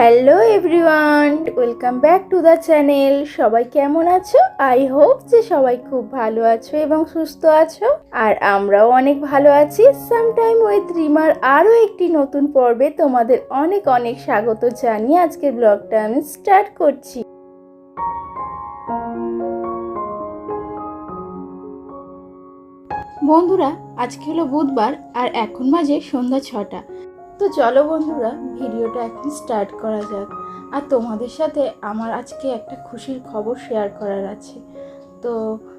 Hello everyone, welcome back to the channel. সবাই কেমন আছো? আই হোপ যে সবাই খুব ভালো আছো এবং সুস্থ আছো। আর আমরাও অনেক ভালো আছি। সামটাইম উইথ রিমার আরও একটি নতুন পর্বে তোমাদের অনেক অনেক স্বাগত জানিয়ে আজকের ব্লগটা আমি স্টার্ট করছি। বন্ধুরা, আজকে হলো বুধবার আর এখন বাজে সন্ধ্যা ছটা। তো চলো বন্ধুরা, ভিডিওটা এখন স্টার্ট করা যাক। আর তোমাদের সাথে আমার আজকে একটা খুশির খবর শেয়ার করার আছে। তো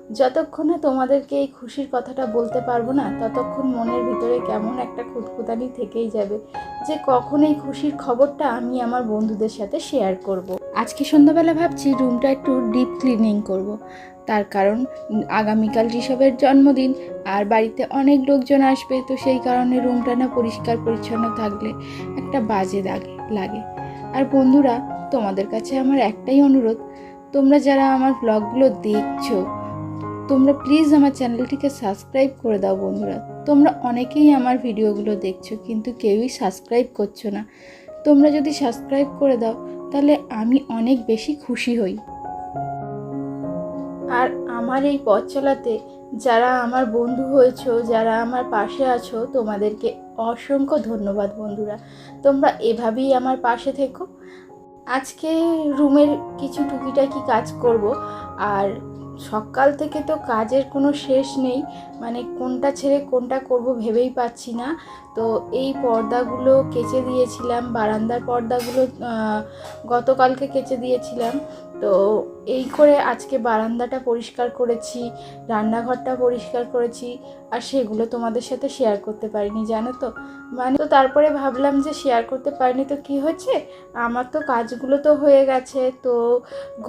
যতক্ষণ তোমাদেরকে এই খুশির কথাটা বলতে পারব না, ততক্ষণ মনের ভিতরে কেমন একটা খুঁতখুতানি থেকেই যাবে যে কখন এই খুশির খবরটা আমি আমার বন্ধুদের সাথে শেয়ার করব। আজকে সন্ধ্যাবেলা ভাবছি রুমটা একটু ডিপ ক্লিনিং করব। তার কারণ, আগামীকাল ঋষভের জন্মদিন আর বাড়িতে অনেক লোকজন আসবে, তো সেই কারণে রুমটা না পরিষ্কার পরিচ্ছন্ন থাকলে একটা বাজে লাগে লাগে আর বন্ধুরা, তোমাদের কাছে আমার একটাই অনুরোধ, তোমরা যারা আমার ব্লগগুলো দেখছ তোমরা প্লিজ আমার চ্যানেলটিকে সাবস্ক্রাইব করে দাও বন্ধুরা। তোমরা অনেকেই আমার ভিডিওগুলো দেখছ, কিন্তু কেউই সাবস্ক্রাইব করছ না। তোমরা যদি সাবস্ক্রাইব করে দাও, তাহলে আমি অনেক বেশি খুশি হই। আর আমার এই পথ চলাতে যারা আমার বন্ধু হয়েছো, যারা আমার পাশে আছো, তোমাদেরকে অসংখ্য ধন্যবাদ বন্ধুরা। তোমরা এভাবেই আমার পাশে থেকো। আজকে রুমের কিছু টুকিটাকি কাজ করব, আর সকাল থেকে তো কাজের কোনো শেষ নেই। মানে কোনটা ছেড়ে কোনটা করব ভেবেই পাচ্ছি না। তো এই পর্দাগুলো কেচে দিয়েছিলাম, বারান্দার পর্দাগুলো গতকালকে কেচে দিয়েছিলাম। তো এই করে আজকে বারান্দাটা পরিষ্কার করেছি, রান্নাঘরটা পরিষ্কার করেছি আর সেগুলো তোমাদের সাথে শেয়ার করতে পারিনি, জানো তো? মানে তো তারপরে ভাবলাম যে শেয়ার করতে পারিনি তো কি হচ্ছে? আমার তো কাজগুলো তো হয়ে গেছে, তো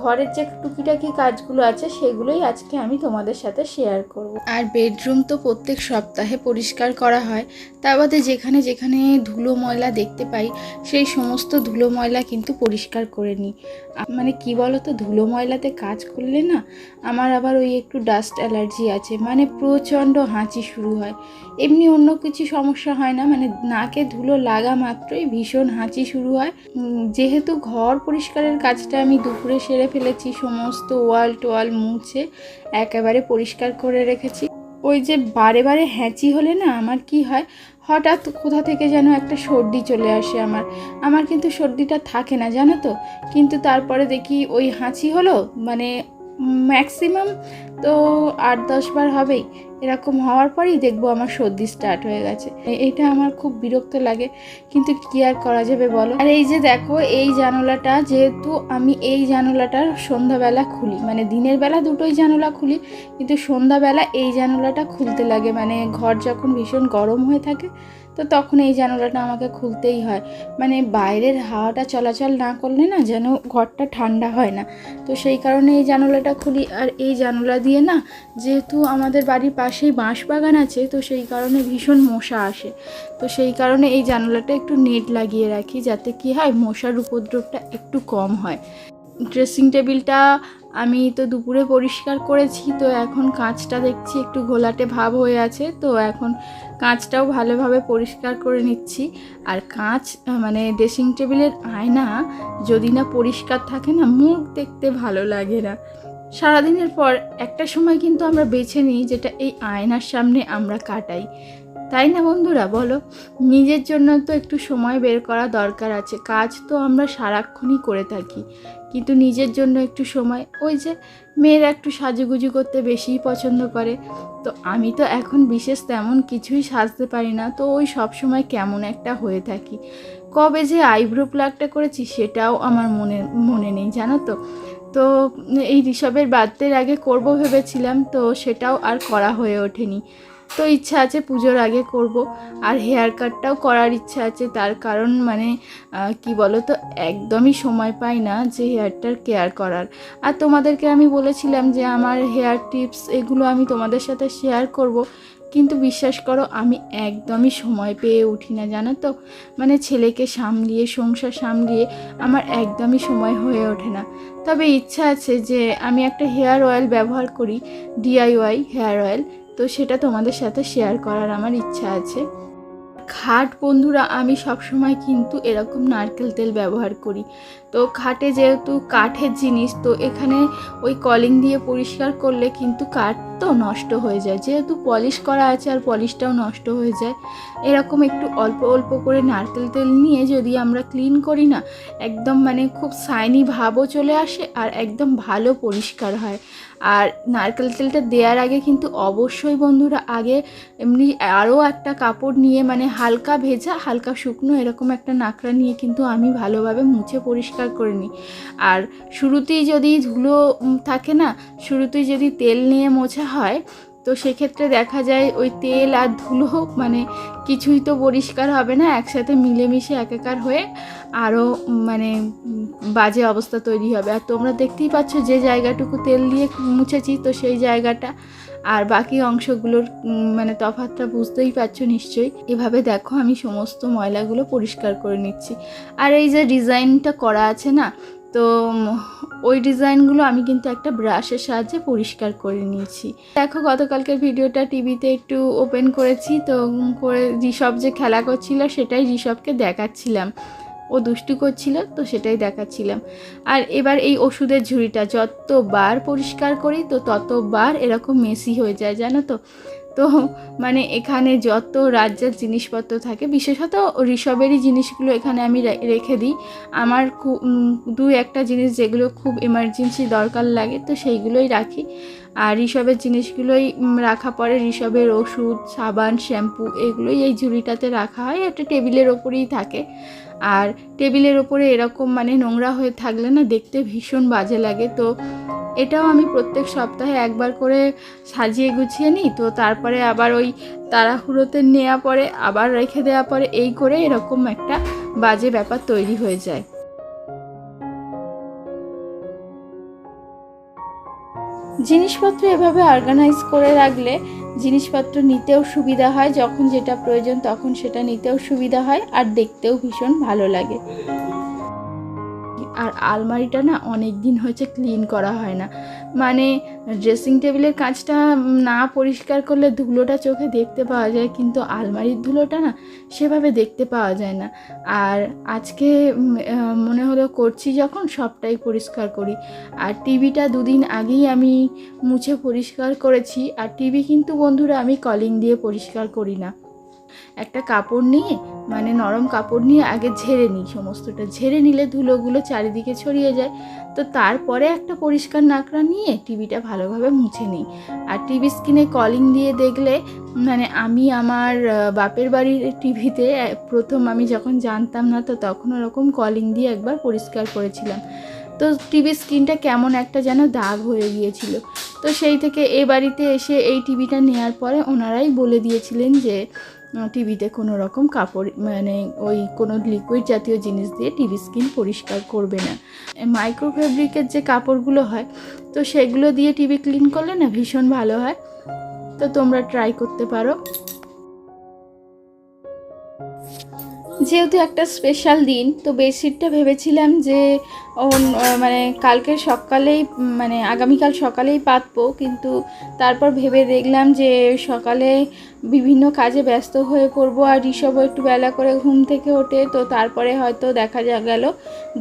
ঘরের যে টুকিটাকি কাজগুলো আছে সেগুলোই আজকে আমি তোমাদের সাথে শেয়ার করব। আর বেডরুম তো প্রত্যেক সপ্তাহে পরিষ্কার করা হয়, তা বাদে যেখানে যেখানে ধুলো ময়লা দেখতে পাই, সেই সমস্ত ধুলো ময়লা কিন্তু পরিষ্কার করে নিই। মানে কি বলো তো ধুলো ময়লাতে কাজ করলে না, আমার আবার ওই একটু ডাস্ট অ্যালার্জি আছে। মানে প্রচণ্ড হাঁচি শুরু হয়। এমনি অন্য কিছু সমস্যা হয় না মানে নাকে ধুলো লাগা মাত্রই ভীষণ হাঁচি শুরু হয়। যেহেতু ঘর পরিষ্কারের কাজটা আমি দুপুরে সেরে ফেলেছি, সমস্ত ওয়াল টোয়াল মুছে একেবারে পরিষ্কার করে রেখেছি। ওই যে বারে বারে হ্যাঁচি হলে না আমার কি হয় হঠাৎ কোথা থেকে যেন একটা সর্দি চলে আসে আমার। আমার কিন্তু সর্দিটা থাকে না, জানো তো? কিন্তু তারপরে দেখি ওই হাঁচি হলো মানে ম্যাক্সিমাম তো আট দশ বার হবেই। এরকম হওয়ার পরেই দেখব আমার সর্দি স্টার্ট হয়ে গেছে। এটা আমার খুব বিরক্ত লাগে। কিন্তু কি আর করা যাবে বলো? আর এই যে দেখো, এই জানলাটা যেহেতু আমি এই জানলাটার সন্ধ্যাবেলা খুলি। মানে দিনের বেলা দুটোই জানলা খুলি, কিন্তু সন্ধ্যাবেলা এই জানলাটা খুলতে লাগে। মানে ঘর যখন ভীষণ গরম হয়ে থাকে, তো তখন এই জানলাটা আমাকে খুলতেই হয়। মানে বাইরের হাওয়াটা চলাচল না করলে না যেন ঘরটা ঠান্ডা হয় না। তো সেই কারণে এই জানলাটা খুলি। আর এই জানলা দিয়ে না, যেহেতু আমাদের বাড়ির পাশেই বাঁশ বাগান আছে, তো সেই কারণে ভীষণ মশা আসে। তো সেই কারণে এই জানলাটা একটু নেট লাগিয়ে রাখি, যাতে কি হয়, মশার উপদ্রবটা একটু কম হয়। ড্রেসিং টেবিলটা আমি তো দুপুরে পরিষ্কার করেছি, তো এখন কাঁচটা দেখছি একটু ঘোলাটে ভাব হয়ে আছে, তো এখন কাঁচটাও ভালোভাবে পরিষ্কার করে নিচ্ছি। আর কাঁচ মানে ড্রেসিং টেবিলের আয়না যদি না পরিষ্কার থাকে না, মুখ দেখতে ভালো লাগে না। সারাদিনের পর একটা সময় কিন্তু আমরা বেছে নিই যেটা এই আয়নার সামনে আমরা কাটাই। তাই না বন্ধুরা? বলো, নিজের জন্য তো একটু সময় বের করা দরকার আছে, কাজ তো আমরা সারাক্ষণই করে থাকি। কিন্তু নিজের জন্য একটু সময়, ওই যে মেয়েরা একটু সাজুগুজু করতে বেশিই পছন্দ করে। তো আমি তো এখন বিশেষ তেমন কিছুই সাজতে পারি না, তো ওই সব সময় কেমন একটা হয়ে থাকি। কবে যে আইব্রো প্লাগটা করেছি সেটাও আমার মনে মনে নেই, জানো তো? তো এই ঋষভের বার্থডের আগে করব ভেবেছিলাম, তো সেটাও আর করা হয়ে ওঠেনি। তো ইচ্ছা আছে পুজোর আগে করব, আর হেয়ার কাটটাও করার ইচ্ছা আছে। তার কারণ মানে কি বলো তো একদমই সময় পাই না যে হেয়ারটার কেয়ার করার। আর তোমাদেরকে আমি বলেছিলাম যে আমার হেয়ার টিপস এগুলো আমি তোমাদের সাথে শেয়ার করব। কিন্তু বিশ্বাস করো, আমি একদমই সময় পেয়ে উঠি না, জানো তো? মানে ছেলেকে সামলিয়ে, সংসার সামলিয়ে আমার একদমই সময় হয়ে ওঠে না। তবে ইচ্ছা আছে যে আমি একটা হেয়ার অয়েল ব্যবহার করি ডিআইওয়াই হেয়ার অয়েল, তো সেটা তোমাদের সাথে শেয়ার করার আমার ইচ্ছা আছে। খাট বন্ধুরা, আমি সবসময় কিন্তু এরকম নারকেল তেল ব্যবহার করি। তো খাটে যেহেতু কাঠের জিনিস, তো এখানে ওই কলিং দিয়ে পরিষ্কার করলে কিন্তু কাঠ তো নষ্ট হয়ে যায়। যেহেতু পলিশ করা আছে আর পলিশটাও নষ্ট হয়ে যায়। এরকম একটু অল্প অল্প করে নারকেল তেল নিয়ে যদি আমরা ক্লিন করি না, একদম মানে খুব সাইনি ভাবও চলে আসে আর একদম ভালো পরিষ্কার হয়। আর নারকেল তেলটা দেওয়ার আগে কিন্তু অবশ্যই বন্ধুরা আগে এমনি আরও একটা কাপড় নিয়ে মানে হালকা ভেজা, হালকা শুকনো এরকম একটা নাকড়া নিয়ে কিন্তু আমি ভালোভাবে মুছে পরিষ্কার করে নিই। আর শুরুতেই যদি ধুলো থাকে না, শুরুতেই যদি তেল নিয়ে মোছা হয়, তো সেক্ষেত্রে দেখা যায় ওই তেল আর ধুলো মানে কিছুই তো পরিষ্কার হবে না, একসাথে মিলেমিশে একাকার হয়ে আরও মানে বাজে অবস্থা তৈরি হবে। আর তোমরা দেখতেই পাচ্ছ যে জায়গাটুকু তেল দিয়ে মুছেছি, তো সেই জায়গাটা আর বাকি অংশগুলোর মানে তফাৎটা বুঝতেই পারছ নিশ্চয়ই। এভাবে দেখো, আমি সমস্ত ময়লাগুলো পরিষ্কার করে নিচ্ছি। আর এই যে ডিজাইনটা করা আছে না, তো ওই ডিজাইনগুলো আমি কিন্তু একটা ব্রাশের সাহায্যে পরিষ্কার করে নিয়েছি। দেখো, গতকালকের ভিডিওটা টিভিতে একটু ওপেন করেছি, তো করে ঋষভ যে খেলা করছিল, সেটাই ঋষভকে দেখাচ্ছিলাম। ও দুষ্টু করছিল, তো সেটাই দেখাচ্ছিলাম। আর এবার এই ওষুধের ঝুড়িটা যতবার পরিষ্কার করি, তো ততবার এরকম মেসি হয়ে যায়, জানো তো? তো মানে এখানে যত রাজ্যের জিনিসপত্র থাকে, বিশেষত ঋষভেরই জিনিসগুলো এখানে আমি রেখে দিই। আমার দু একটা জিনিস যেগুলো খুব এমার্জেন্সি দরকার লাগে, তো সেইগুলোই রাখি। আর ঋষভের জিনিসগুলোই রাখা পরে ঋষভের ওষুধ, সাবান, শ্যাম্পু এগুলোই এই ঝুড়িটাতে রাখা হয়। একটা টেবিলের ওপরেই থাকে। আর টেবিলের ওপরে এরকম মানে নোংরা হয়ে থাকলে না দেখতে ভীষণ বাজে লাগে। তো এটাও আমি প্রত্যেক সপ্তাহে একবার করে সাজিয়ে গুছিয়ে নিই। তো তারপরে আবার ওই তাড়াহুড়োতে নেওয়া পরে, আবার রেখে দেওয়া পরে এই করে এরকম একটা বাজে ব্যাপার তৈরি হয়ে যায়। জিনিসপত্র এভাবে অর্গানাইজ করে রাখলে জিনিসপত্র নিতেও সুবিধা হয়, যখন যেটা প্রয়োজন তখন সেটা নিতেও সুবিধা হয়, আর দেখতেও ভীষণ ভালো লাগে। আর আলমারিটা না অনেক দিন হয়েছে ক্লিন করা হয় না। মানে ড্রেসিং টেবিলের কাঁচটা না পরিষ্কার করলে ধুলোটা চোখে দেখতে পাওয়া যায়, কিন্তু আলমারির ধুলোটা না সেভাবে দেখতে পাওয়া যায় না। আর আজকে মনে হলো করছি যখন সবটাই পরিষ্কার করি। আর টিভিটা দুদিন আগেই আমি মুছে পরিষ্কার করেছি। আর টিভি কিন্তু বন্ধুরা আমি কলিং দিয়ে পরিষ্কার করি না। একটা কাপড় নিয়ে মানে নরম কাপড় নিয়ে আগে ঝেড়ে নিই সমস্তটা। ঝেড়ে নিলে ধুলোগুলো চারিদিকে ছড়িয়ে যায়। তো তারপরে একটা পরিষ্কার নাকড়া নিয়ে টিভিটা ভালোভাবে মুছে নিই। আর টিভি স্ক্রিনে কলিং দিয়ে দেখলে মানে আমি আমার বাপের বাড়ির টিভিতে প্রথম আমি যখন জানতাম না, তো তখন ওরকম কলিং দিয়ে একবার পরিষ্কার করেছিলাম। তো টিভি স্ক্রিনটা কেমন একটা যেন দাগ হয়ে গিয়েছিল। তো সেই থেকে এ বাড়িতে এসে এই টিভিটা নেওয়ার পরে ওনারাই বলে দিয়েছিলেন যে টিভিতে কোনো রকম কাপড় মানে ওই কোনো লিকুইড জাতীয় জিনিস দিয়ে টিভি স্ক্রিন পরিষ্কার করবে না। মাইক্রো ফেব্রিকের যে কাপড়গুলো হয়, তো সেগুলো দিয়ে টিভি ক্লিন করলে না ভীষণ ভালো হয়। তো তোমরা ট্রাই করতে পারো। যেহেতু একটা স্পেশাল দিন, তো বেডশিটটা ভেবেছিলাম যে মানে কালকে সকালেই মানে আগামীকাল সকালেই পাতবো, কিন্তু তারপর ভেবে দেখলাম যে সকালে বিভিন্ন কাজে ব্যস্ত হয়ে পড়ব আর ঋষভও একটু বেলা করে ঘুম থেকে ওঠে, তো তারপরে হয়তো দেখা যা গেল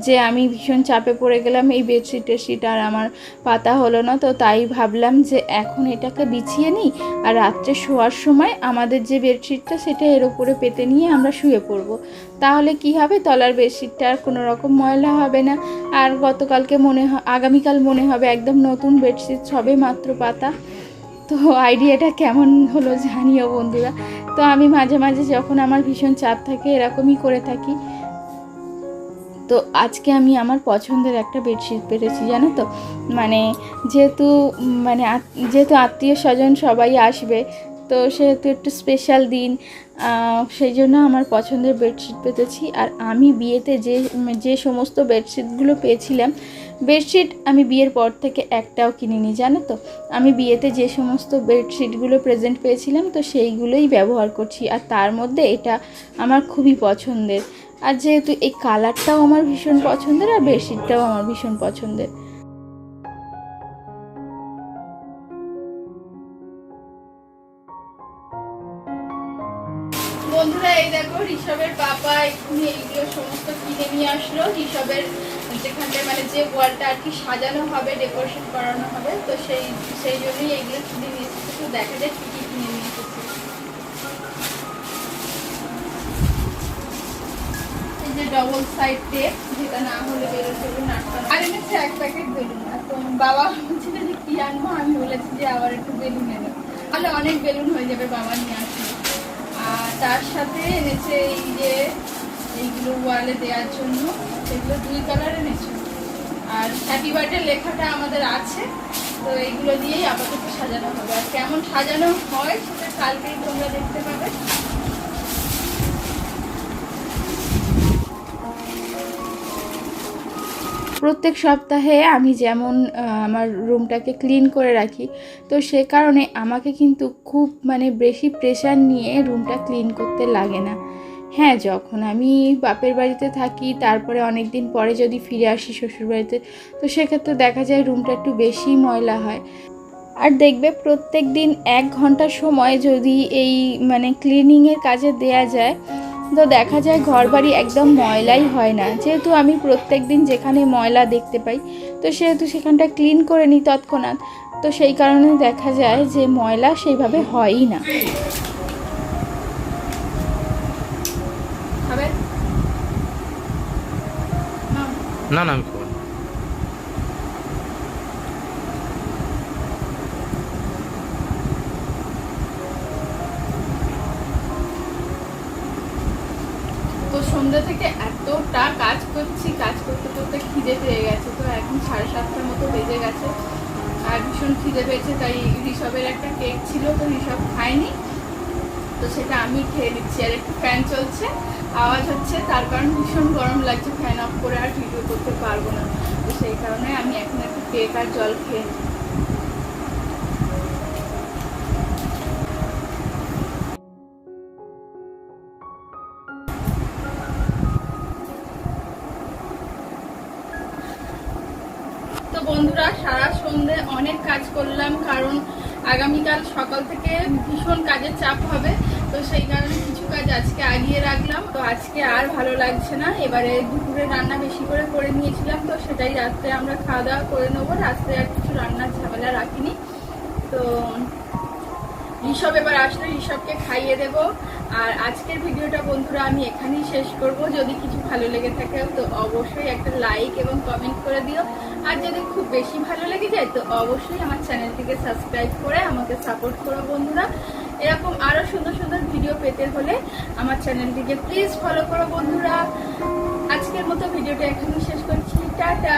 যে আমি ভীষণ চাপে পড়ে গেলাম এই বেডশিট টেডশিট আর আমার পাতা হলো না, তো তাই ভাবলাম যে এখন এটাকে বিছিয়ে নিই আর রাত্রে শোয়ার সময় আমাদের যে বেডশিটটা সেটা এর উপরে পেতে নিয়ে আমরা শুয়ে পড়ব। তাহলে কি হবে? তলার বেডশিটটা আর কোনো রকম ময়লা হবে না। আর গতকালকে মনে আগামীকাল মনে হবে একদম নতুন বেডশিট সবে মাত্র পাতা। তো আইডিয়াটা কেমন হলো জানিও বন্ধুরা। তো আমি মাঝে মাঝে যখন আমার ভীষণ চাপ থাকে, এরকমই করে থাকি। তো আজকে আমি আমার পছন্দের একটা বেডশিট পেরেছি, জানো তো? মানে যেহেতু মানে যেহেতু আত্মীয় স্বজন সবাই আসবে, তো সেহেতু একটু স্পেশাল দিন সেই জন্য আমার পছন্দের বেডশিট পেতেছি। আর আমি বিয়েতে যে যে সমস্ত বেডশিটগুলো পেয়েছিলাম বেডশিট আমি বিয়ের পর থেকে একটাও কিনিনি, জানো তো? আমি বিয়েতে যে সমস্ত বেডশিটগুলো প্রেজেন্ট পেয়েছিলাম, তো সেইগুলোই ব্যবহার করছি। আর তার মধ্যে এটা আমার খুবই পছন্দের। আর যেহেতু এই কালারটাও আমার ভীষণ পছন্দের, আর বেডশিটটাও আমার ভীষণ পছন্দের। বন্ধুরা, এই দেখো, ঋষভের বাবা এক্ষুনি এইগুলো সমস্ত কিনে নিয়ে আসলো। ঋষভের যেখানটায় মানে যে ওয়ালটা আর কি সাজানো হবে ডেকোরেশন করানো হবে, তো সেই সেই জন্যই এইগুলো কিনে নিয়ে এসেছে। দেখা যায় কী কী কিনে নিয়ে এই যে ডবল সাইড টেপ যেটা না হলে বেরোতে হবে নাটকানো। আর এনেছে এক প্যাকেট বেলুন। আর তো বাবা বলছিল যে, কি আনব? আমি বলেছি যে, আবার একটু বেলুন এনে তাহলে অনেক বেলুন হয়ে যাবে বাবা নিয়ে আসলে। আর তার সাথে এনেছে এই যে, এইগুলো ওয়ালে দেওয়ার জন্য। সেগুলো দুই কালার এনেছে। আর হ্যাপি বার্থডে লেখাটা আমাদের আছে। তো এইগুলো দিয়েই আপাতত সাজানো হবে। আর কেমন সাজানো হয় সেটা কালকেই তোমরা দেখতে পাবে। প্রত্যেক সপ্তাহে আমি যেমন আমার রুমটাকে ক্লিন করে রাখি, তো সে কারণে আমাকে কিন্তু খুব মানে বেশি প্রেশার নিয়ে রুমটা ক্লিন করতে লাগে না। হ্যাঁ যখন আমি বাপের বাড়িতে থাকি, তারপরে অনেক দিন পরে যদি ফিরে আসি শ্বশুরবাড়িতে, তো সেক্ষেত্রে দেখা যায় রুমটা একটু বেশি ময়লা হয়। আর দেখবে প্রত্যেক দিন এক ঘণ্টা সময় যদি এই মানে ক্লিনিংয়ের কাজে দেয়া যায়, তো দেখা যায় ঘর বাড়ি একদম ময়লাই হয় না। যেহেতু আমি প্রত্যেক দিন যেখানে ময়লা দেখতে পাই, তো সেহেতু সেখানটা ক্লিন করে নিই তৎক্ষণাৎ, তো সেই কারণে দেখা যায় যে ময়লা সেইভাবে হয়ই না। না না, আমি সন্ধ্যা থেকে এতটা কাজ করছি, কাজ করতে করতে খিদে পেয়ে গেছে, তো এখন সাড়ে সাতটার মতো বেজে গেছে। আর ভীষণ খিদে পেয়েছে, তাই ঋষভের একটা কেক ছিল, তো ঋষভ খায়নি। তো সেটা আমি খেয়ে নিচ্ছি। আর একটু ফ্যান চলছে। আওয়াজ হচ্ছে, তার কারণ ভীষণ গরম লাগছে ফ্যান অফ করে আর ভিডিও করতে পারব না। তো সেই কারণে আমি এখন একটু কেক আর জল খেয়ে। তো বন্ধুরা, সারা সন্ধে অনেক কাজ করলাম, কারণ আগামীকাল সকাল থেকে ভীষণ কাজের চাপ হবে, তো সেই কারণে কিছু কাজ আজকে আগিয়ে রাখলাম। তো আজকে আর ভালো লাগছে না। এবারে দুপুরে রান্না বেশি করে করে নিয়েছিলাম, তো সেটাই রাত্রে আমরা খাওয়া দাওয়া করে নেব। রাত্রে আর কিছু রান্নার ঝামেলা রাখিনি। তো ঋষভ এবার আসলে ঋষভকে খাইয়ে দেব। আর আজকের ভিডিওটা বন্ধুরা আমি এখানেই শেষ করব। যদি কিছু ভালো লেগে থাকে, তো অবশ্যই একটা লাইক এবং কমেন্ট করে দিও। আর যদি খুব বেশি ভালো লেগে যায়, তো অবশ্যই আমার চ্যানেলটিকে সাবস্ক্রাইব করে আমাকে সাপোর্ট করো বন্ধুরা। এরকম আরও সুন্দর সুন্দর ভিডিও পেতে হলে আমার চ্যানেলটিকে প্লিজ ফলো করো বন্ধুরা। আজকের মতো ভিডিওটা এখানেই শেষ করছি। টাটা